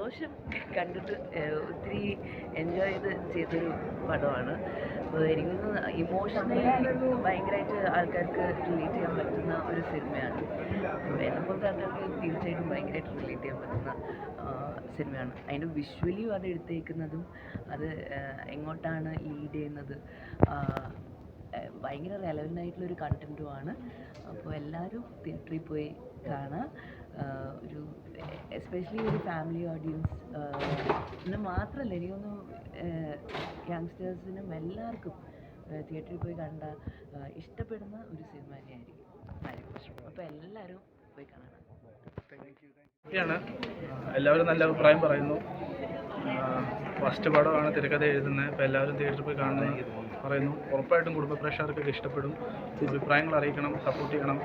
Emotion കണ്ടിട്ട് ഒത്തിരി enjoy ചെയ്ത് ചെയ്തൊരു പടമാണ്. അപ്പോൾ എനിക്ക് ഇമോഷണലി ഭയങ്കരമായിട്ട് ആൾക്കാർക്ക് റിലേറ്റ് ചെയ്യാൻ പറ്റുന്ന ഒരു സിനിമയാണ്. അപ്പോൾ എന്നെ പോലത്തെ ആൾക്കാർക്ക് തീർച്ചയായിട്ടും ഭയങ്കരമായിട്ട് റിലേറ്റ് ചെയ്യാൻ പറ്റുന്ന സിനിമയാണ്. അതിന്റെ വിഷ്വലിയും അത് എടുത്തേക്കുന്നതും അത് എങ്ങോട്ടാണ് ലീഡ് ചെയ്യുന്നത് ഭയങ്കര റെലവന്റ് ആയിട്ടുള്ളൊരു കണ്ടന്റുമാണ് അപ്പോൾ എല്ലാവരും തിയേറ്ററിൽ പോയി കാണുക ഒരു എസ്പെഷ്യലി ഒരു ഫാമിലി ഓഡിയൻസ് എന്ന് മാത്രമല്ല എനിക്കൊന്നും യങ്സ്റ്റേഴ്സിനും എല്ലാവർക്കും തിയേറ്ററിൽ പോയി കണ്ട ഇഷ്ടപ്പെടുന്ന ഒരു സിനിമ തന്നെയായിരിക്കും അപ്പോൾ എല്ലാവരും പോയി കാണണം. എല്ലാവരും നല്ല അഭിപ്രായം പറയുന്നു. ഫസ്റ്റ് പടമാണ് തിരക്കഥ എഴുതുന്നത്. അപ്പോൾ എല്ലാവരും തിയേറ്ററിൽ പോയി കാണണം പറയുന്നു. ഉറപ്പായിട്ടും കുടുംബ പ്രേക്ഷകർക്കൊക്കെ ഇഷ്ടപ്പെടും. അഭിപ്രായങ്ങൾ അറിയിക്കണം സപ്പോർട്ട് ചെയ്യണം.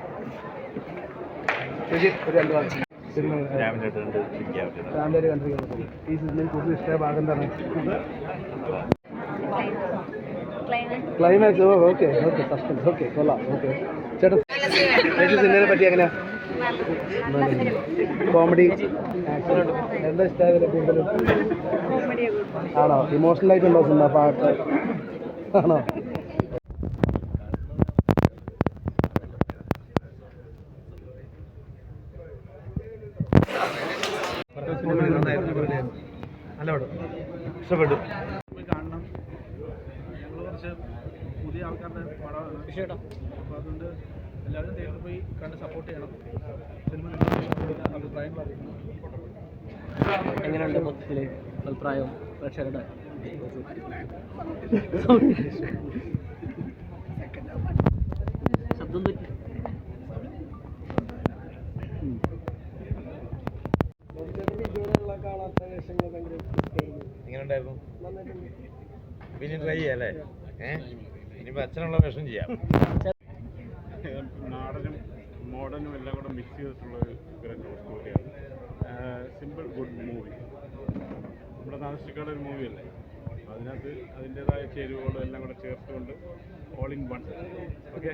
ഫാമിലി കണ്ടിരിക്കുന്നത് ഈ സിനിമയിൽ കൂടുതൽ ഇഷ്ടമായ ഭാഗം എന്താണ് climax oh okay okay suspense okay കൊള്ളാം ഓക്കെ ചേട്ടാ ചേച്ചി സിനിമയെ പറ്റി എങ്ങനെയാ? കോമഡി എന്താ ഇഷ്ടമായതിൽ കൂടുതലും? ആണോ? ഇമോഷണൽ ആയിട്ടുണ്ടോ സിനിമ പാട്ട്? ആണോ? നല്ല പടം ഇഷ്ടപ്പെട്ടു. കാണണം. ഞങ്ങൾ കുറച്ച് പുതിയ ആൾക്കാരുടെ പടമാണ്. അപ്പോൾ അതുകൊണ്ട് എല്ലാവരും തിയേറ്ററിൽ പോയി കണ്ട് സപ്പോർട്ട് ചെയ്യണം. സിനിമ അഭിപ്രായങ്ങൾ എങ്ങനെയുണ്ട് മൊത്തത്തിൽ അഭിപ്രായം പ്രേക്ഷകരുടെ? ശബ്ദം തെറ്റി. എങ്ങനെ ഉണ്ടായിരുന്നു പിന്നെ ട്രൈ ചെയ്യാല്ലേ ഏഹ് ഇനിയിപ്പോൾ അച്ഛനുള്ള വേഷം ചെയ്യാം. നാടനും മോഡേണും എല്ലാം കൂടെ മിക്സ് ചെയ്തിട്ടുള്ള ഒരു സ്റ്റോറിയാണ് സിമ്പിൾ ഗുഡ് മൂവി നമ്മുടെ താമസിക്കാട് ഒരു മൂവിയല്ലേ അതിനകത്ത് അതിന്റെതായ ചേരുവകളും എല്ലാം കൂടെ ചേർത്തുകൊണ്ട് ഓൾ ഇൻ വൺ ഓക്കെ